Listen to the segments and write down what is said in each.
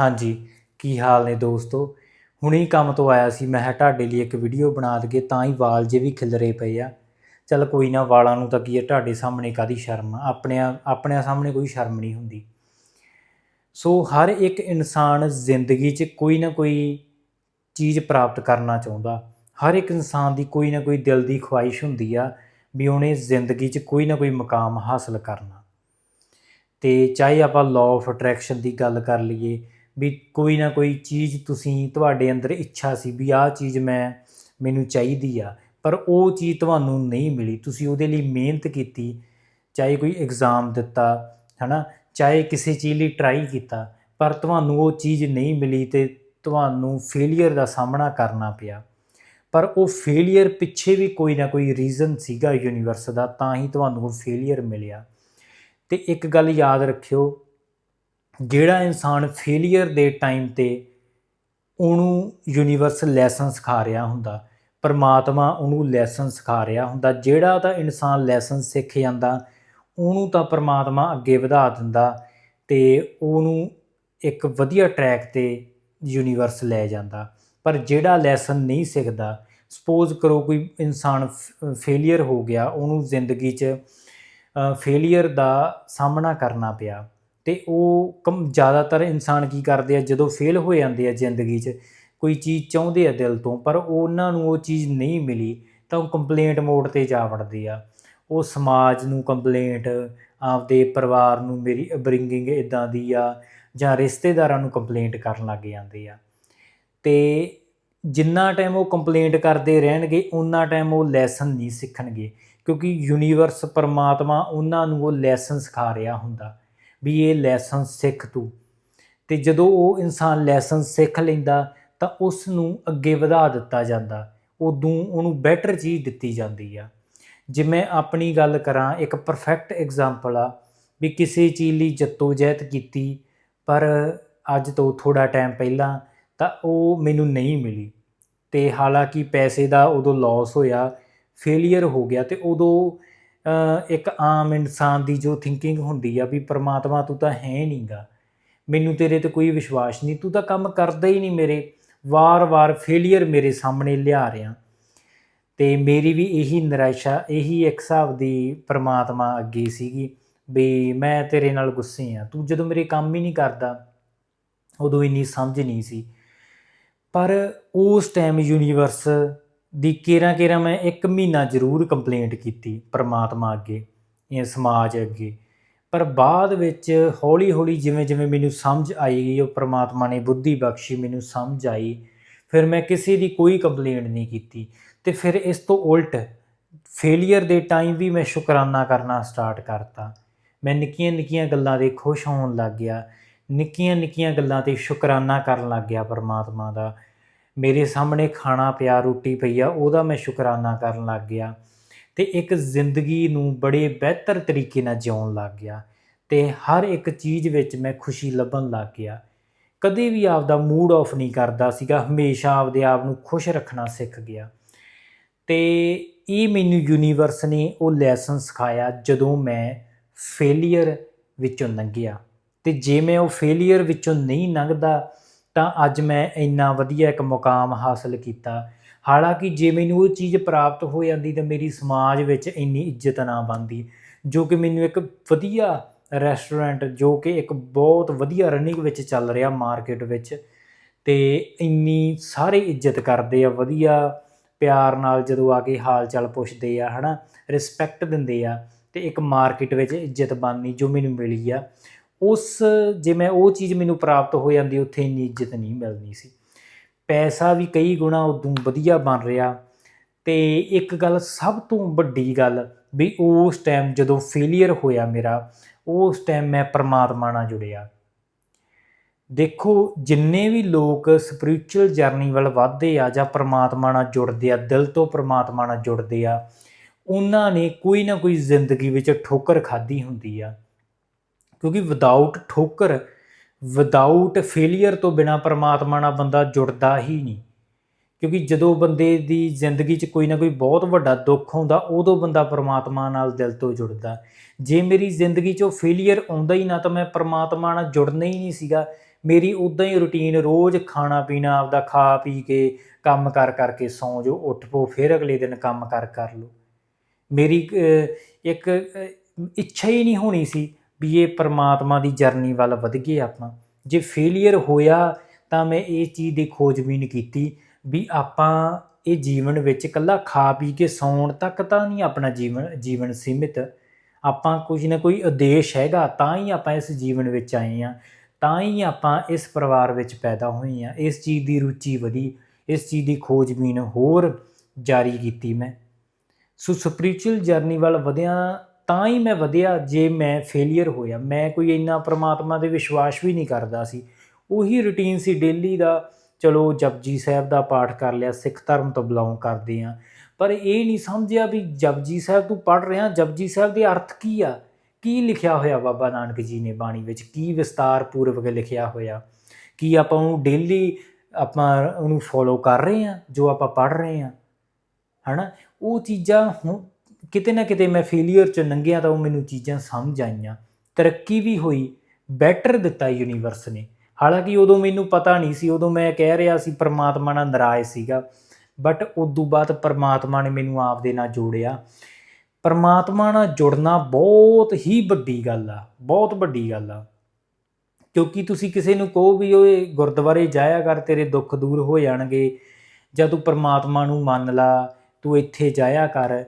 ਹਾਂਜੀ, ਕੀ ਹਾਲ ਨੇ ਦੋਸਤੋ? ਹੁਣੇ ਕੰਮ ਤੋਂ ਆਇਆ ਸੀ, ਮੈਂ ਕਿਹਾ ਤੁਹਾਡੇ ਲਈ ਇੱਕ ਵੀਡੀਓ ਬਣਾ ਦਈਏ ਤਾਂ ਹੀ ਵਾਲ ਜੇ ਵੀ ਖਿਲਰੇ ਪਏ ਆ। ਚੱਲ ਕੋਈ ਨਾ, ਵਾਲਾਂ ਨੂੰ ਤਾਂ ਕੀ ਹੈ, ਤੁਹਾਡੇ ਸਾਹਮਣੇ ਕਾਦੀ ਸ਼ਰਮ ਆ? ਆਪਣਿਆਂ ਆਪਣਿਆਂ ਸਾਹਮਣੇ ਕੋਈ ਸ਼ਰਮ ਨਹੀਂ ਹੁੰਦੀ। ਸੋ ਹਰ ਇੱਕ ਇਨਸਾਨ ਜ਼ਿੰਦਗੀ 'ਚ ਕੋਈ ਨਾ ਕੋਈ ਚੀਜ਼ ਪ੍ਰਾਪਤ ਕਰਨਾ ਚਾਹੁੰਦਾ। ਹਰ ਇੱਕ ਇਨਸਾਨ ਦੀ ਕੋਈ ਨਾ ਕੋਈ ਦਿਲ ਦੀ ਖੁਆਇਸ਼ ਹੁੰਦੀ ਆ ਵੀ ਉਹਨੇ ਜ਼ਿੰਦਗੀ 'ਚ ਕੋਈ ਨਾ ਕੋਈ ਮੁਕਾਮ ਹਾਸਲ ਕਰਨਾ। ਤੇ ਚਾਹੇ ਆਪਾਂ ਲਾਅ ਆਫ ਅਟਰੈਕਸ਼ਨ ਦੀ ਗੱਲ ਕਰ ਲਈਏ ਵੀ ਕੋਈ ਨਾ ਕੋਈ ਚੀਜ਼ ਤੁਸੀਂ ਤੁਹਾਡੇ ਅੰਦਰ ਇੱਛਾ ਸੀ ਵੀ ਆਹ ਚੀਜ਼ ਮੈਂ, ਮੈਨੂੰ ਚਾਹੀਦੀ ਆ, ਪਰ ਉਹ ਚੀਜ਼ ਤੁਹਾਨੂੰ ਨਹੀਂ ਮਿਲੀ। ਤੁਸੀਂ ਉਹਦੇ ਲਈ ਮਿਹਨਤ ਕੀਤੀ, ਚਾਹੇ ਕੋਈ ਐਗਜ਼ਾਮ ਦਿੱਤਾ, ਹਨਾ, ਚਾਹੇ ਕਿਸੇ ਚੀਜ਼ ਲਈ ਟਰਾਈ ਕੀਤਾ, ਪਰ ਤੁਹਾਨੂੰ ਉਹ ਚੀਜ਼ ਨਹੀਂ ਮਿਲੀ ਤੇ ਤੁਹਾਨੂੰ ਫੇਲਿਅਰ ਦਾ ਸਾਹਮਣਾ ਕਰਨਾ ਪਿਆ। ਪਰ ਉਹ ਫੇਲਿਅਰ ਪਿੱਛੇ ਵੀ ਕੋਈ ਨਾ ਕੋਈ ਰੀਜ਼ਨ ਸੀਗਾ ਯੂਨੀਵਰਸ ਦਾ, ਤਾਂ ਹੀ ਤੁਹਾਨੂੰ ਉਹ ਫੇਲਿਅਰ ਮਿਲਿਆ। ਤੇ ਇੱਕ ਗੱਲ ਯਾਦ ਰੱਖਿਓ ਜਿਹੜਾ ਇਨਸਾਨ ਫੇਲਿਅਰ ਦੇ ਟਾਈਮ ਤੇ ਉਹਨੂੰ ਯੂਨੀਵਰਸ ਲੈਸਨ ਸਿਖਾ ਰਿਹਾ ਹੁੰਦਾ, ਪਰਮਾਤਮਾ ਉਹਨੂੰ ਲੈਸਨ ਸਿਖਾ ਰਿਹਾ ਹੁੰਦਾ, ਜਿਹੜਾ ਤਾਂ ਇਨਸਾਨ ਲੈਸਨ ਸਿੱਖ ਜਾਂਦਾ, ਉਹਨੂੰ ਤਾਂ ਪਰਮਾਤਮਾ ਅੱਗੇ ਵਧਾ ਦਿੰਦਾ ਤੇ ਉਹਨੂੰ ਇੱਕ ਵਧੀਆ ਟਰੈਕ ਤੇ ਯੂਨੀਵਰਸ ਲੈ ਜਾਂਦਾ। ਪਰ ਜਿਹੜਾ ਲੈਸਨ ਨਹੀਂ ਸਿੱਖਦਾ ਸਪੋਜ਼ ਕਰੋ ਕੋਈ ਇਨਸਾਨ ਫੇਲਿਅਰ ਹੋ ਗਿਆ, ਉਹਨੂੰ ਜ਼ਿੰਦਗੀ 'ਚ ਫੇਲਿਅਰ ਦਾ ਸਾਹਮਣਾ ਕਰਨਾ ਪਿਆ। ਤੇ ਉਹ ਕਮ ਜ਼ਿਆਦਾਤਰ ਇਨਸਾਨ ਕੀ ਕਰਦੇ ਆ, ਜਦੋਂ ਫੇਲ ਹੋ ਜਾਂਦੇ ਆ ਜ਼ਿੰਦਗੀ 'ਚ, ਕੋਈ ਚੀਜ਼ ਚਾਹੁੰਦੇ ਆ ਦਿਲ ਤੋਂ, ਪਰ ਉਹਨਾਂ ਨੂੰ ਉਹ ਚੀਜ਼ ਨਹੀਂ ਮਿਲੀ, ਤਾਂ ਉਹ ਕੰਪਲੇਂਟ ਮੋਡ ਤੇ ਜਾ ਵੜਦੇ ਆ। ਉਹ ਸਮਾਜ ਨੂੰ ਕੰਪਲੇਂਟ ਆਪਦੇ ਪਰਿਵਾਰ ਨੂੰ ਮੇਰੀ ਬ੍ਰਿੰਗਿੰਗ ਇਦਾਂ ਦੀ ਆ, ਜਾਂ ਰਿਸ਼ਤੇਦਾਰਾਂ ਨੂੰ ਕੰਪਲੇਂਟ ਕਰਨ ਲੱਗ ਜਾਂਦੇ ਆ। ਤੇ ਜਿੰਨਾ ਟਾਈਮ ਉਹ ਕੰਪਲੇਂਟ ਕਰਦੇ ਰਹਿਣਗੇ ਉਨਾ ਟਾਈਮ ਉਹ ਲੈਸਨ ਨਹੀਂ ਸਿੱਖਣਗੇ, ਕਿਉਂਕਿ ਯੂਨੀਵਰਸ ਪਰਮਾਤਮਾ ਉਹਨਾਂ ਨੂੰ ਉਹ ਲੈਸਨ ਸਿਖਾ ਰਿਹਾ ਹੁੰਦਾ। ਵੀ ਇਹ ਲੈਸਨ ਸਿੱਖ ਤੂੰ। ਤੇ ਜਦੋਂ ਉਹ ਇਨਸਾਨ ਲੈਸਨ ਸਿੱਖ ਲੈਂਦਾ, ਤਾਂ ਉਸ ਨੂੰ ਅੱਗੇ ਵਧਾ ਦਿੱਤਾ ਜਾਂਦਾ। ਉਦੋਂ ਉਹਨੂੰ ਬੈਟਰ ਚੀਜ਼ ਦਿੱਤੀ ਜਾਂਦੀ ਆ। ਜੇ ਮੈਂ ਆਪਣੀ ਗੱਲ ਕਰਾਂ, ਇੱਕ ਪਰਫੈਕਟ ਐਗਜ਼ਾਮਪਲ ਆ, ਵੀ ਕਿਸੇ ਚੀਜ਼ ਲਈ ਜੱਤੋਜਹਿਦ ਕੀਤੀ, ਪਰ ਅੱਜ ਤੋਂ ਥੋੜਾ ਟਾਈਮ ਪਹਿਲਾਂ ਤਾਂ ਉਹ ਮੈਨੂੰ ਨਹੀਂ ਮਿਲੀ। ਤੇ ਹਾਲਾਂਕਿ ਪੈਸੇ ਦਾ ਉਦੋਂ ਲਾਸ ਹੋਇਆ ਫੇਲਿਅਰ ਹੋ ਗਿਆ, ਤੇ ਉਦੋਂ ਇੱਕ ਆਮ ਇਨਸਾਨ ਦੀ ਜੋ ਥਿੰਕਿੰਗ ਹੁੰਦੀ ਆ ਵੀ ਪ੍ਰਮਾਤਮਾ ਤੂੰ ਤਾਂ ਹੈ ਨਹੀਂਗਾ ਮੈਨੂੰ ਤੇਰੇ ਤੇ ਕੋਈ ਵਿਸ਼ਵਾਸ ਨਹੀਂ, ਤੂੰ ਤਾਂ ਕੰਮ ਕਰਦਾ ਹੀ ਨਹੀਂ ਮੇਰੇ। ਵਾਰ-ਵਾਰ ਫੇਲਿਅਰ ਮੇਰੇ ਸਾਹਮਣੇ ਲਿਆ ਰਿਹਾ। ਤੇ ਮੇਰੀ ਵੀ ਇਹੀ ਨਿਰਾਸ਼ਾ, ਇਹੀ ਇੱਕ ਹਿਸਾਬ ਦੀ ਪ੍ਰਮਾਤਮਾ ਅੱਗੇ ਸੀਗੀ ਵੀ ਮੈਂ ਤੇਰੇ ਨਾਲ ਗੁੱਸੇ ਆ। ਤੂੰ ਜਦੋਂ ਮੇਰੇ ਕੰਮ ਹੀ ਨਹੀਂ ਕਰਦਾ, ਉਦੋਂ ਇੰਨੀ ਸਮਝ ਨਹੀਂ ਸੀ। ਪਰ ਉਸ ਟਾਈਮ ਯੂਨੀਵਰਸ ਦੀ ਕੇਰਾ ਕੇਰਾ ਮੈਂ ਇੱਕ ਮਹੀਨਾ ਜ਼ਰੂਰ ਕੰਪਲੇਂਟ ਕੀਤੀ ਪਰਮਾਤਮਾ ਅੱਗੇ ਜਾਂ ਸਮਾਜ ਅੱਗੇ। ਪਰ ਬਾਅਦ ਵਿੱਚ ਹੌਲੀ ਹੌਲੀ ਜਿਵੇਂ ਜਿਵੇਂ ਮੈਨੂੰ ਸਮਝ ਆਈ ਗਈ ਉਹ ਪਰਮਾਤਮਾ ਨੇ ਬੁੱਧੀ ਬਖਸ਼ੀ ਮੈਨੂੰ ਸਮਝ ਆਈ, ਫਿਰ ਮੈਂ ਕਿਸੇ ਦੀ ਕੋਈ ਕੰਪਲੇਂਟ ਨਹੀਂ ਕੀਤੀ ਤੇ ਫਿਰ ਇਸ ਤੋਂ ਉਲਟ ਫੇਲਿਅਰ ਦੇ ਟਾਈਮ ਵੀ ਮੈਂ ਸ਼ੁਕਰਾਨਾ ਕਰਨਾ ਸਟਾਰਟ ਕਰਤਾ। ਮੈਂ ਨਿੱਕੀਆਂ ਨਿੱਕੀਆਂ ਗੱਲਾਂ ਦੇ ਖੁਸ਼ ਹੋਣ ਲੱਗ ਗਿਆ, ਨਿੱਕੀਆਂ ਨਿੱਕੀਆਂ ਗੱਲਾਂ ਤੇ ਸ਼ੁਕਰਾਨਾ ਕਰਨ ਲੱਗ ਗਿਆ ਪਰਮਾਤਮਾ ਦਾ। ਮੇਰੇ ਸਾਹਮਣੇ ਖਾਣਾ ਪਿਆ, ਰੋਟੀ ਪਈ ਆ, ਉਹਦਾ ਮੈਂ ਸ਼ੁਕਰਾਨਾ ਕਰਨ ਲੱਗ ਗਿਆ ਤੇ ਇੱਕ ਜ਼ਿੰਦਗੀ ਨੂੰ ਬੜੇ ਬਿਹਤਰ ਤਰੀਕੇ ਨਾਲ ਜਿਉਣ ਲੱਗ ਗਿਆ ਤੇ ਹਰ ਇੱਕ ਚੀਜ਼ ਵਿੱਚ ਮੈਂ ਖੁਸ਼ੀ ਲੱਭਣ ਲੱਗ ਗਿਆ। ਕਦੇ ਵੀ ਆਪਦਾ ਮੂਡ ਆਫ ਨਹੀਂ ਕਰਦਾ ਸੀਗਾ, ਹਮੇਸ਼ਾ ਆਪਦੇ ਆਪ ਨੂੰ ਖੁਸ਼ ਰੱਖਣਾ ਸਿੱਖ ਗਿਆ। ਤੇ ਇਹ ਮੈਨੂੰ ਯੂਨੀਵਰਸ ਨੇ ਉਹ ਲੈਸਨ ਸਿਖਾਇਆ ਜਦੋਂ ਮੈਂ ਫੇਲਿਅਰ ਵਿੱਚੋਂ ਲੰਘਿਆ। ਤੇ ਜੇ ਮੈਂ ਉਹ ਫੇਲਿਅਰ ਵਿੱਚੋਂ ਨਹੀਂ ਲੰਘਦਾ ਤਾਂ ਅੱਜ ਮੈਂ ਇੰਨਾ ਵਧੀਆ ਇੱਕ ਮੁਕਾਮ ਹਾਸਲ ਕੀਤਾ। ਹਾਲਾਂਕਿ ਜੇ ਮੈਨੂੰ ਉਹ ਚੀਜ਼ ਪ੍ਰਾਪਤ ਹੋ ਜਾਂਦੀ ਤਾਂ ਮੇਰੀ ਸਮਾਜ ਵਿੱਚ ਇੰਨੀ ਇੱਜ਼ਤ ਨਾ ਬਣਦੀ, ਜੋ ਕਿ ਮੈਨੂੰ ਇੱਕ ਵਧੀਆ ਰੈਸਟੋਰੈਂਟ ਜੋ ਕਿ ਇੱਕ ਬਹੁਤ ਵਧੀਆ ਰਨਿੰਗ ਵਿੱਚ ਚੱਲ ਰਿਹਾ ਮਾਰਕੀਟ ਵਿੱਚ, ਤੇ ਇੰਨੀ ਸਾਰੇ ਇੱਜ਼ਤ ਕਰਦੇ ਆ, ਵਧੀਆ ਪਿਆਰ ਨਾਲ ਜਦੋਂ ਆ ਕੇ ਹਾਲ ਚਾਲ ਪੁੱਛਦੇ ਆ, ਹਨਾ ਰਿਸਪੈਕਟ ਦਿੰਦੇ ਆ, ਤੇ ਇੱਕ ਮਾਰਕੀਟ ਵਿੱਚ ਇੱਜ਼ਤ ਬਣਨੀ ਜੋ ਮੈਨੂੰ ਮਿਲੀ ਆ। ਉਸ, ਜੇ ਮੈਂ ਉਹ ਚੀਜ਼ ਮੈਨੂੰ ਪ੍ਰਾਪਤ ਹੋ ਜਾਂਦੀ, ਉੱਥੇ ਇੰਨੀ ਇੱਜ਼ਤ ਨਹੀਂ ਮਿਲਣੀ ਸੀ। ਪੈਸਾ ਵੀ ਕਈ ਗੁਣਾ ਉਦੋਂ ਵਧੀਆ ਬਣ ਰਿਹਾ। ਤੇ ਇੱਕ ਗੱਲ ਸਭ ਤੋਂ ਵੱਡੀ ਗੱਲ ਵੀ ਉਸ ਟਾਈਮ ਜਦੋਂ ਫੇਲਿਅਰ ਹੋਇਆ ਮੇਰਾ, ਉਸ ਟਾਈਮ ਮੈਂ ਪਰਮਾਤਮਾ ਨਾਲ ਜੁੜਿਆ। ਦੇਖੋ, ਜਿੰਨੇ ਵੀ ਲੋਕ ਸਪਿਰਚੁਅਲ ਜਰਨੀ ਵੱਲ ਵਧਦੇ ਆ ਜਾਂ ਪਰਮਾਤਮਾ ਨਾਲ ਜੁੜਦੇ ਆ, ਦਿਲ ਤੋਂ ਪਰਮਾਤਮਾ ਨਾਲ ਜੁੜਦੇ ਆ, ਉਹਨਾਂ ਨੇ ਕੋਈ ਨਾ ਕੋਈ ਜ਼ਿੰਦਗੀ ਵਿੱਚ ਠੋਕਰ ਖਾਧੀ ਹੁੰਦੀ ਆ। ਕਿਉਂਕਿ ਵਿਦਆਊਟ ਠੋਕਰ ਵਿਦਆਊਟ ਫੇਲਿਅਰ ਤੋਂ ਬਿਨਾ ਪਰਮਾਤਮਾ ਨਾਲ ਬੰਦਾ ਜੁੜਦਾ ਹੀ ਨਹੀਂ। ਕਿਉਂਕਿ ਜਦੋਂ ਬੰਦੇ ਦੀ ਜ਼ਿੰਦਗੀ 'ਚ ਕੋਈ ਨਾ ਕੋਈ ਬਹੁਤ ਵੱਡਾ ਦੁੱਖ ਹੁੰਦਾ, ਉਦੋਂ ਬੰਦਾ ਪਰਮਾਤਮਾ ਨਾਲ ਦਿਲ ਤੋਂ ਜੁੜਦਾ। ਜੇ ਮੇਰੀ ਜ਼ਿੰਦਗੀ 'ਚ ਉਹ ਫੇਲਿਅਰ ਆਉਂਦਾ ਹੀ ਨਾ, ਤਾਂ ਮੈਂ ਪਰਮਾਤਮਾ ਨਾਲ ਜੁੜਨਾ ਹੀ ਨਹੀਂ ਸੀਗਾ। ਮੇਰੀ ਉਦਾਂ ਹੀ ਰੁਟੀਨ ਰੋਜ਼ ਖਾਣਾ ਪੀਣਾ, ਆਪਦਾ ਖਾ ਪੀ ਕੇ ਕੰਮ ਕਰ ਕਰਕੇ ਸੌਂ ਜੋ ਉੱਠ ਪੋ, ਫਿਰ ਅਗਲੇ ਦਿਨ ਕੰਮ ਕਰ ਕਰ ਲਓ। ਮੇਰੀ ਇੱਕ ਇੱਛਾ ਹੀ ਨਹੀਂ ਹੋਣੀ ਸੀ। ਵੀ ਇਹ ਪਰਮਾਤਮਾ ਦੀ ਜਰਨੀ ਵੱਲ ਵਧ ਗਏ ਆਪਾਂ। ਜੇ ਫੇਲਿਅਰ ਹੋਇਆ ਤਾਂ ਮੈਂ ਇਹ ਚੀਜ਼ ਦੀ ਖੋਜਬੀਨ ਕੀਤੀ ਵੀ ਆਪਾਂ ਇਹ ਜੀਵਨ ਵਿੱਚ ਇਕੱਲਾ ਖਾ ਪੀ ਕੇ ਸੌਣ ਤੱਕ ਤਾਂ ਨਹੀਂ ਆਪਣਾ ਜੀਵਨ ਜੀਵਨ ਸੀਮਿਤ। ਆਪਾਂ ਕੁਝ ਨਾ ਕੋਈ ਉਦੇਸ਼ ਹੈਗਾ, ਤਾਂ ਹੀ ਆਪਾਂ ਇਸ ਜੀਵਨ ਵਿੱਚ ਆਏ ਆ ਤਾਂ ਹੀ ਆਪਾਂ ਇਸ ਪਰਿਵਾਰ ਵਿੱਚ ਪੈਦਾ ਹੋਏ ਆ ਇਸ ਚੀਜ਼ ਦੀ ਰੁਚੀ ਵਧੀ, ਇਸ ਚੀਜ਼ ਦੀ ਖੋਜਬੀਨ ਹੋਰ ਜਾਰੀ ਕੀਤੀ ਮੈਂ। ਸੋ ਸਪਿਰਚੁਅਲ ਜਰਨੀ ਵੱਲ ਵਧਿਆ ਤਾਂ ਹੀ ਮੈਂ ਵਧਿਆ ਜੇ ਮੈਂ ਫੇਲਿਅਰ ਹੋਇਆ। ਮੈਂ ਕੋਈ ਇੰਨਾ ਪ੍ਰਮਾਤਮਾ 'ਤੇ ਵਿਸ਼ਵਾਸ ਵੀ ਨਹੀਂ ਕਰਦਾ ਸੀ। ਉਹੀ ਰੁਟੀਨ ਸੀ ਡੇਲੀ ਦਾ। ਚਲੋ ਜਪਜੀ ਸਾਹਿਬ ਦਾ ਪਾਠ ਕਰ ਲਿਆ, ਸਿੱਖ ਧਰਮ ਤੋਂ ਬਿਲੋਂਗ ਕਰਦੇ ਆ ਪਰ ਇਹ ਨਹੀਂ ਸਮਝਿਆ ਵੀ ਜਪਜੀ ਸਾਹਿਬ ਤੂੰ ਪੜ ਰਿਹਾ, ਜਪਜੀ ਸਾਹਿਬ ਦੇ ਅਰਥ ਕੀ ਆ? ਕੀ ਲਿਖਿਆ ਹੋਇਆ ਬਾਬਾ ਨਾਨਕ ਜੀ ਨੇ ਬਾਣੀ ਵਿੱਚ? ਕੀ ਵਿਸਤਾਰ ਪੂਰਵਕ ਲਿਖਿਆ ਹੋਇਆ? ਕੀ ਆਪਾਂ ਉਹਨੂੰ ਡੇਲੀ ਆਪਾਂ ਉਹਨੂੰ ਫੋਲੋ ਕਰ ਰਹੇ ਆ ਜੋ ਆਪਾਂ ਪੜ ਰਹੇ ਆ ਹਨਾ? ਉਹ ਚੀਜ਼ਾਂ ਹੁਣ ਕਿਤੇ ਨਾ ਕਿਤੇ ਮੈਂ ਫੇਲਿਅਰ ਚ ਲੰਘਿਆ ਤਾਂ ਉਹ ਮੈਨੂੰ ਚੀਜ਼ਾਂ ਸਮਝ ਆਈਆਂ। ਤਰੱਕੀ ਵੀ ਹੋਈ ਬੈਟਰ ਦਿੱਤਾ ਯੂਨੀਵਰਸ ਨੇ। ਹਾਲਾਂਕਿ ਉਦੋਂ ਮੈਨੂੰ ਪਤਾ ਨਹੀਂ ਸੀ, ਉਦੋਂ ਮੈਂ ਕਹਿ ਰਿਹਾ ਸੀ ਪਰਮਾਤਮਾ ਨਾਲ ਨਾਰਾਜ਼ ਸੀਗਾ ਬਟ ਉਦੋਂ ਬਾਅਦ ਪਰਮਾਤਮਾ ਨੇ ਮੈਨੂੰ ਆਪ ਦੇ ਨਾਲ ਜੋੜਿਆ। ਪਰਮਾਤਮਾ ਨਾਲ ਜੁੜਨਾ ਬਹੁਤ ਹੀ ਵੱਡੀ ਗੱਲ ਆ, ਬਹੁਤ ਵੱਡੀ ਗੱਲ ਆ। ਕਿਉਂਕਿ ਤੁਸੀਂ ਕਿਸੇ ਨੂੰ ਕਹੋ ਵੀ ਓਏ ਗੁਰਦੁਆਰੇ ਜਾਇਆ ਕਰ, ਤੇਰੇ ਦੁੱਖ ਦੂਰ ਹੋ ਜਾਣਗੇ। ਜਾਂ ਤੂੰ ਪਰਮਾਤਮਾ ਨੂੰ ਮੰਨ ਲਾ, ਤੂੰ ਇੱਥੇ ਜਾਇਆ ਕਰ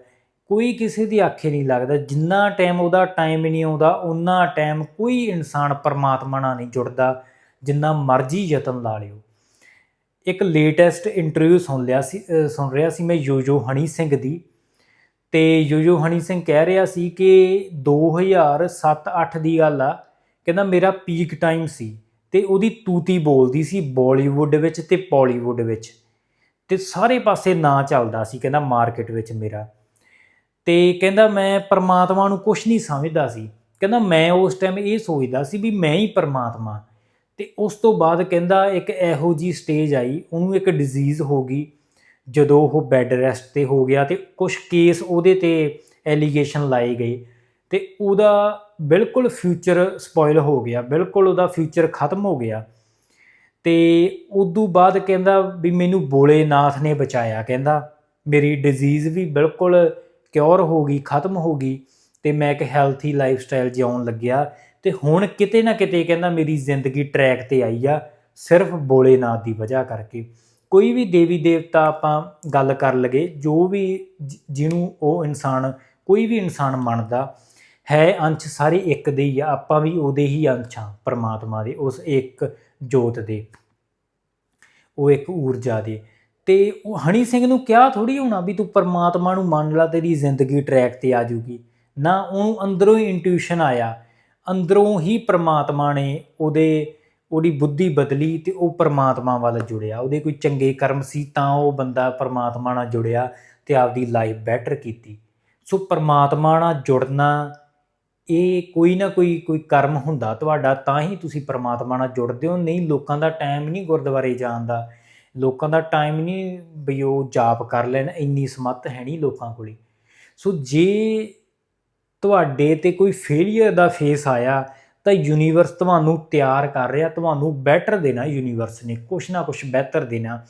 ਕੋਈ ਕਿਸੇ ਦੀ ਆਖੇ ਨਹੀਂ ਲੱਗਦਾ, ਜਿੰਨਾ ਟਾਈਮ ਉਹਦਾ ਟਾਈਮ ਹੀ ਨਹੀਂ ਆਉਂਦਾ ਉਨਾ ਟਾਈਮ ਕੋਈ ਇਨਸਾਨ ਪਰਮਾਤਮਾ ਨਾਲ ਨਹੀਂ ਜੁੜਦਾ, ਜਿੰਨਾ ਮਰਜ਼ੀ ਯਤਨ ਲਾ ਲਿਓ। ਇੱਕ ਲੇਟੈਸਟ ਇੰਟਰਵਿਊ ਸੁਣ ਲਿਆ ਸੀ ਸੁਣ ਰਿਹਾ ਸੀ ਮੈਂ ਯੋਯੋ ਹਣੀ ਸਿੰਘ ਦੀ, ਤੇ ਯੋਯੋ ਹਣੀ ਸਿੰਘ ਕਹਿ ਰਿਹਾ ਸੀ ਕਿ 2007-8 ਦੀ ਗੱਲ ਆ, ਕਹਿੰਦਾ ਮੇਰਾ ਪੀਕ ਟਾਈਮ ਸੀ, ਤੇ ਉਹਦੀ ਤੂਤੀ ਬੋਲਦੀ ਸੀ ਬਾਲੀਵੁੱਡ ਵਿੱਚ ਤੇ ਪਾਲੀਵੁੱਡ ਵਿੱਚ, ਤੇ ਸਾਰੇ ਪਾਸੇ ਨਾਂ ਚੱਲਦਾ ਸੀ, ਕਹਿੰਦਾ ਮਾਰਕੀਟ ਵਿੱਚ ਮੇਰਾ। ਤੇ ਕਹਿੰਦਾ ਮੈਂ ਪਰਮਾਤਮਾ ਨੂੰ ਕੁਝ ਨਹੀਂ ਸਮਝਦਾ ਸੀ। ਕਹਿੰਦਾ ਮੈਂ ਉਸ ਟਾਈਮ ਇਹ ਸੋਚਦਾ ਸੀ ਵੀ ਮੈਂ ਹੀ ਪਰਮਾਤਮਾ। ਤੇ ਉਸ ਤੋਂ ਬਾਅਦ ਕਹਿੰਦਾ ਇੱਕ ਇਹੋ ਜੀ ਸਟੇਜ ਆਈ, ਉਹਨੂੰ ਇੱਕ ਡਿਜ਼ੀਜ਼ ਹੋ ਗਈ। ਜਦੋਂ ਉਹ ਬੈੱਡ ਰੈਸਟ ਤੇ ਹੋ ਗਿਆ ਤੇ ਕੁਝ ਕੇਸ ਉਹਦੇ ਤੇ ਐਲੀਗੇਸ਼ਨ ਲਾਏ ਗਏ। ਤੇ ਉਹਦਾ ਬਿਲਕੁਲ ਫਿਊਚਰ ਸਪੋਇਲ ਹੋ ਗਿਆ, ਬਿਲਕੁਲ ਉਹਦਾ ਫਿਊਚਰ ਖਤਮ ਹੋ ਗਿਆ। ਤੇ ਉਦੋਂ ਬਾਅਦ ਕਹਿੰਦਾ ਵੀ ਮੈਨੂੰ ਬੋਲੇਨਾਥ ਨੇ ਬਚਾਇਆ। ਕਹਿੰਦਾ ਮੇਰੀ ਡਿਜ਼ੀਜ਼ ਵੀ ਬਿਲਕੁਲ ਕਿਉਰ ਹੋ ਗਈ, ਖਤਮ ਹੋ ਗਈ ਤੇ ਮੈਂ ਇੱਕ ਹੈਲਥੀ ਲਾਈਫ ਸਟਾਈਲ ਜਿਉਣ ਲੱਗਿਆ ਤੇ ਹੁਣ ਕਿਤੇ ਨਾ ਕਿਤੇ ਕਹਿੰਦਾ ਮੇਰੀ ਜ਼ਿੰਦਗੀ ਟਰੈਕ ਤੇ ਆਈ ਆ, ਸਿਰਫ ਬੋਲੇਨਾਥ ਦੀ ਵਜ੍ਹਾ ਕਰਕੇ। ਕੋਈ ਵੀ ਦੇਵੀ ਦੇਵਤਾ ਆਪਾਂ ਗੱਲ ਕਰ ਲਗੇ, ਜੋ ਵੀ ਜਿਹਨੂੰ ਉਹ ਇਨਸਾਨ, ਕੋਈ ਵੀ ਇਨਸਾਨ ਮੰਨਦਾ, ਹੈ ਅੰਸ਼ ਸਾਰੇ ਇੱਕ ਦੇ ਹੀ ਆ, ਆਪਾਂ ਵੀ ਉਹਦੇ ਹੀ ਅੰਸ਼ ਆ, ਪਰਮਾਤਮਾ ਦੇ, ਉਸ ਇੱਕ ਜੋਤ ਦੇ। ਉਹ ਇੱਕ ਊਰਜਾ ਦੇ। ਤੇ ਉਹ ਹਣੀ ਸਿੰਘ ਨੂੰ ਕਿਹਾ ਥੋੜੀ ਹੋਣਾ ਵੀ ਤੂੰ ਪਰਮਾਤਮਾ ਨੂੰ ਮੰਨ ਲਾ, ਤੇਰੀ ਜ਼ਿੰਦਗੀ ਟਰੈਕ ਤੇ ਆ ਜਾਊਗੀ। ਨਾ ਉਹਨੂੰ ਅੰਦਰੋਂ ਹੀ ਇੰਟੂਇਸ਼ਨ ਆਇਆ, ਅੰਦਰੋਂ ਹੀ ਪਰਮਾਤਮਾ ਨੇ ਉਹਦੇ, ਉਹਦੀ ਬੁੱਧੀ ਬਦਲੀ ਤੇ ਉਹ ਪਰਮਾਤਮਾ ਵੱਲ ਜੁੜਿਆ। ਉਹਦੇ ਕੋਈ ਚੰਗੇ ਕਰਮ ਸੀ ਤਾਂ ਉਹ ਬੰਦਾ ਪਰਮਾਤਮਾ ਨਾਲ ਜੁੜਿਆ ਤੇ ਆਪਦੀ ਲਾਈਫ ਬੈਟਰ ਕੀਤੀ। ਸੋ ਪਰਮਾਤਮਾ ਨਾਲ ਜੁੜਨਾ, ਇਹ ਕੋਈ ਨਾ ਕੋਈ ਕੋਈ ਕਰਮ ਹੁੰਦਾ। ਤੁਹਾਡਾ ਤਾਂ ਹੀ ਤੁਸੀਂ ਪਰਮਾਤਮਾ ਨਾਲ ਜੁੜਦੇ ਹੋ, ਨਹੀਂ ਲੋਕਾਂ ਦਾ ਟਾਈਮ ਨਹੀਂ ਗੁਰਦੁਆਰੇ ਜਾਣ ਦਾ। ਲੋਕਾਂ ਦਾ ਟਾਈਮ ਨਹੀਂ ਬਈ ਉਹ ਜਾਪ ਕਰ ਲੈਣ, ਇੰਨੀ ਸਮੱਤ ਹੈ ਨਹੀਂ ਲੋਕਾਂ ਕੋਲੇ। ਸੋ ਜੇ ਤੁਹਾਡੇ ਤੇ ਕੋਈ ਫੇਲਿਅਰ ਦਾ ਫੇਸ ਆਇਆ, ਤਾਂ ਯੂਨੀਵਰਸ ਤੁਹਾਨੂੰ ਤਿਆਰ ਕਰ ਰਿਹਾ, ਤੁਹਾਨੂੰ ਬੈਟਰ ਦੇਣਾ ਯੂਨੀਵਰਸ ਨੇ, ਕੁਛ ਨਾ ਕੁਛ ਬਿਹਤਰ ਦੇਣਾ।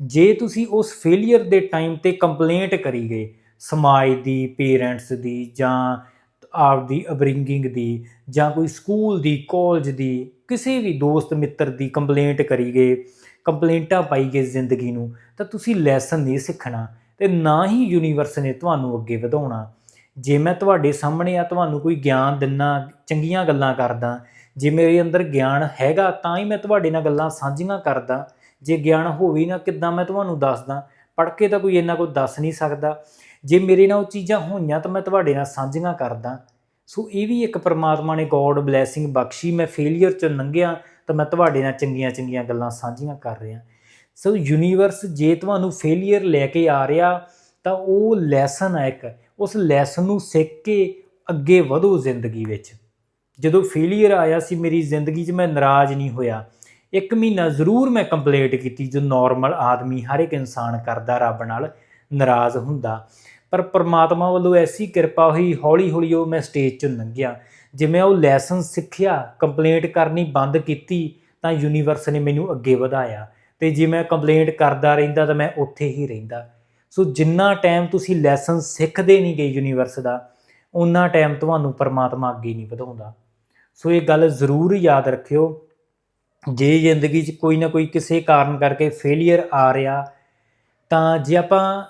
ਜੇ ਤੁਸੀਂ ਉਸ ਫੇਲਿਅਰ ਦੇ ਟਾਈਮ ਤੇ ਕੰਪਲੇਂਟ ਕਰੀ ਗਏ, ਸਮਾਜ ਦੀ ਪੇਰੈਂਟਸ ਦੀ, ਜਾਂ ਆਪਦੀ ਅਬਰਿੰਗਿੰਗ ਦੀ, ਜਾਂ ਕੋਈ ਸਕੂਲ ਦੀ ਕਾਲਜ ਦੀ, ਕਿਸੇ ਵੀ ਦੋਸਤ ਮਿੱਤਰ ਦੀ ਕੰਪਲੇਂਟ ਕਰੀ ਗਏ ਕੰਪਲੇਂਟਾਂ ਪਾਈ ਗਏ ਜ਼ਿੰਦਗੀ ਨੂੰ, ਤਾਂ ਤੁਸੀਂ ਲੈਸਨ ਨਹੀਂ ਸਿੱਖਣਾ ਤੇ ਨਾ ਹੀ ਯੂਨੀਵਰਸ ਨੇ ਤੁਹਾਨੂੰ ਅੱਗੇ ਵਧਾਉਣਾ। ਜੇ ਮੈਂ ਤੁਹਾਡੇ ਸਾਹਮਣੇ ਆ, ਤੁਹਾਨੂੰ ਕੋਈ ਗਿਆਨ ਦਿੰਨਾ, ਚੰਗੀਆਂ ਗੱਲਾਂ ਕਰਦਾ, ਜੇ ਮੇਰੇ ਅੰਦਰ ਗਿਆਨ ਹੈਗਾ, ਤਾਂ ਹੀ ਮੈਂ ਤੁਹਾਡੇ ਨਾਲ ਗੱਲਾਂ ਸਾਂਝੀਆਂ ਕਰਦਾ। ਜੇ ਗਿਆਨ ਹੋਵੇ ਨਾ, ਕਿੱਦਾਂ ਮੈਂ ਤੁਹਾਨੂੰ ਦੱਸਦਾ? ਪੜ੍ਹ ਕੇ ਤਾਂ ਕੋਈ ਇੰਨਾ ਕੁਝ ਦੱਸ ਨਹੀਂ ਸਕਦਾ। ਜੇ ਮੇਰੇ ਨਾਲ ਉਹ ਚੀਜ਼ਾਂ ਹੋਈਆਂ, ਤਾਂ ਮੈਂ ਤੁਹਾਡੇ ਨਾਲ ਸਾਂਝੀਆਂ ਕਰਦਾ। ਸੋ ਇਹ ਵੀ ਇੱਕ ਪਰਮਾਤਮਾ ਨੇ ਗੋਡ ਬਲੇਸਿੰਗ ਬਖਸ਼ੀ, ਮੈਂ ਫੇਲਿਅਰ 'ਚੋਂ ਲੰਘਿਆ ਤਾਂ ਮੈਂ ਤੁਹਾਡੇ ਨਾਲ ਚੰਗੀਆਂ ਚੰਗੀਆਂ ਗੱਲਾਂ ਸਾਂਝੀਆਂ ਕਰ ਰਿਹਾ। ਸੋ ਯੂਨੀਵਰਸ ਜੇ ਤੁਹਾਨੂੰ ਫੇਲਿਅਰ ਲੈ ਕੇ ਆ ਰਿਹਾ, ਤਾਂ ਉਹ ਲੈਸਨ ਹੈ ਇੱਕ। ਉਸ ਲੈਸਨ ਨੂੰ ਸਿੱਖ ਕੇ ਅੱਗੇ ਵਧੋ ਜ਼ਿੰਦਗੀ ਵਿੱਚ। ਜਦੋਂ ਫੇਲਿਅਰ ਆਇਆ ਸੀ, ਮੇਰੀ ਜ਼ਿੰਦਗੀ 'ਚ ਮੈਂ ਨਾਰਾਜ਼ ਨਹੀਂ ਹੋਇਆ। ਇੱਕ ਮਹੀਨਾ ਜ਼ਰੂਰ ਮੈਂ ਕੰਪਲੀਟ ਕੀਤੀ, ਜੋ ਨਾਰਮਲ ਆਦਮੀ ਹਰ ਇੱਕ ਇਨਸਾਨ ਕਰਦਾ, ਰੱਬ ਨਾਲ ਨਾਰਾਜ਼ ਹੁੰਦਾ। ਪਰ ਪ੍ਰਮਾਤਮਾ ਵੱਲੋਂ ਐਸੀ ਕਿਰਪਾ ਹੋਈ ਹੌਲੀ ਹੌਲੀ ਉਹ ਮੈਂ ਸਟੇਜ 'ਚੋਂ ਲੰਘਿਆ। ਜਿਵੇਂ ਉਹ ਲੈਸਨ ਸਿੱਖਿਆ ਕੰਪਲੇਂਟ ਕਰਨੀ ਬੰਦ ਕੀਤੀ, ਤਾਂ ਯੂਨੀਵਰਸ ਨੇ ਮੈਨੂੰ ਅੱਗੇ ਵਧਾਇਆ। ਤੇ ਜੇ ਮੈਂ ਕੰਪਲੇਂਟ ਕਰਦਾ ਰਹਿੰਦਾ, ਤਾਂ ਮੈਂ ਉੱਥੇ ਹੀ ਰਹਿੰਦਾ। ਸੋ ਜਿੰਨਾ ਟਾਈਮ ਤੁਸੀਂ ਲੈਸਨ ਸਿੱਖਦੇ ਨਹੀਂ ਗਏ ਯੂਨੀਵਰਸ ਦਾ ਉਨਾ ਟਾਈਮ ਤੁਹਾਨੂੰ ਪਰਮਾਤਮਾ ਅੱਗੇ ਨਹੀਂ ਵਧਾਉਂਦਾ। ਸੋ ਇਹ ਗੱਲ ਜ਼ਰੂਰ ਯਾਦ ਰੱਖਿਓ। ਜੇ ਜ਼ਿੰਦਗੀ 'ਚ ਕੋਈ ਨਾ ਕੋਈ ਕਿਸੇ ਕਾਰਨ ਕਰਕੇ ਫੇਲਿਅਰ ਆ ਰਿਹਾ, ਤਾਂ ਜੇ ਆਪਾਂ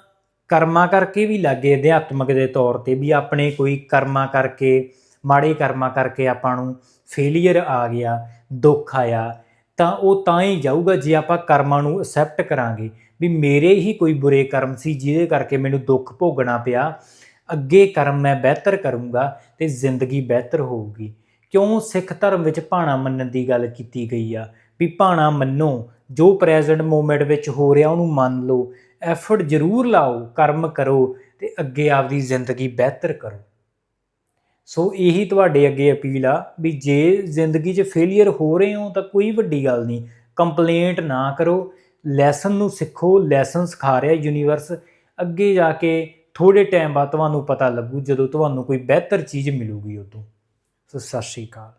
ਕਰਮਾਂ ਕਰਕੇ ਵੀ ਲੱਗੇ, ਅਧਿਆਤਮਕ ਦੇ ਤੌਰ ਤੇ ਵੀ ਆਪਣੇ ਕੋਈ ਕਰਮਾਂ ਕਰਕੇ ਮਾੜੇ ਕਰਮਾਂ ਕਰਕੇ ਆਪਾਂ ਨੂੰ ਫੇਲਿਅਰ ਆ ਗਿਆ, ਦੁੱਖ ਆਇਆ, ਤਾਂ ਉਹ ਤਾਂ ਹੀ ਜਾਊਗਾ ਜੇ ਆਪਾਂ ਕਰਮਾਂ ਨੂੰ ਅਸੈਪਟ ਕਰਾਂਗੇ। ਵੀ ਮੇਰੇ ਹੀ ਕੋਈ ਬੁਰੇ ਕਰਮ ਸੀ, ਜਿਹਦੇ ਕਰਕੇ ਮੈਨੂੰ ਦੁੱਖ ਭੋਗਣਾ ਪਿਆ, ਅੱਗੇ ਕਰਮ ਮੈਂ ਬਿਹਤਰ ਕਰੂੰਗਾ ਤੇ ਜ਼ਿੰਦਗੀ ਬਿਹਤਰ ਹੋਊਗੀ। ਕਿਉਂ ਸਿੱਖ ਧਰਮ ਵਿੱਚ ਭਾਣਾ ਮੰਨਣ ਦੀ ਗੱਲ ਕੀਤੀ ਗਈ ਆ? ਵੀ ਭਾਣਾ ਮੰਨੋ, ਜੋ ਪ੍ਰੈਜ਼ੈਂਟ ਮੂਮੈਂਟ ਵਿੱਚ ਹੋ ਰਿਹਾ ਉਹਨੂੰ ਮੰਨ ਲਓ ਐਫਰਟ ਜ਼ਰੂਰ ਲਾਓ, ਕਰਮ ਕਰੋ ਤੇ ਅੱਗੇ ਆਪਦੀ ਜ਼ਿੰਦਗੀ ਬਿਹਤਰ ਕਰੋ। ਸੋ ਇਹੀ ਤੁਹਾਡੇ ਅੱਗੇ ਅਪੀਲ ਆ ਵੀ ਜੇ ਜ਼ਿੰਦਗੀ 'ਚ ਫੇਲਿਅਰ ਹੋ ਰਹੇ ਹੋ ਤਾਂ ਕੋਈ ਵੱਡੀ ਗੱਲ ਨਹੀਂ ਕੰਪਲੇਂਟ ਨਾ ਕਰੋ ਲੈਸਨ ਨੂੰ ਸਿੱਖੋ ਲੈਸਨ ਸਿਖਾ ਰਿਹਾ ਯੂਨੀਵਰਸ ਅੱਗੇ ਜਾ ਕੇ ਥੋੜੇ ਟਾਈਮ ਬਾਅਦ ਤੁਹਾਨੂੰ ਪਤਾ ਲੱਗੂ ਜਦੋਂ ਤੁਹਾਨੂੰ ਕੋਈ ਬਿਹਤਰ ਚੀਜ਼ ਮਿਲੂਗੀ ਉਦੋਂ। ਸੋ ਸਤਿ ਸ਼੍ਰੀ ਅਕਾਲ।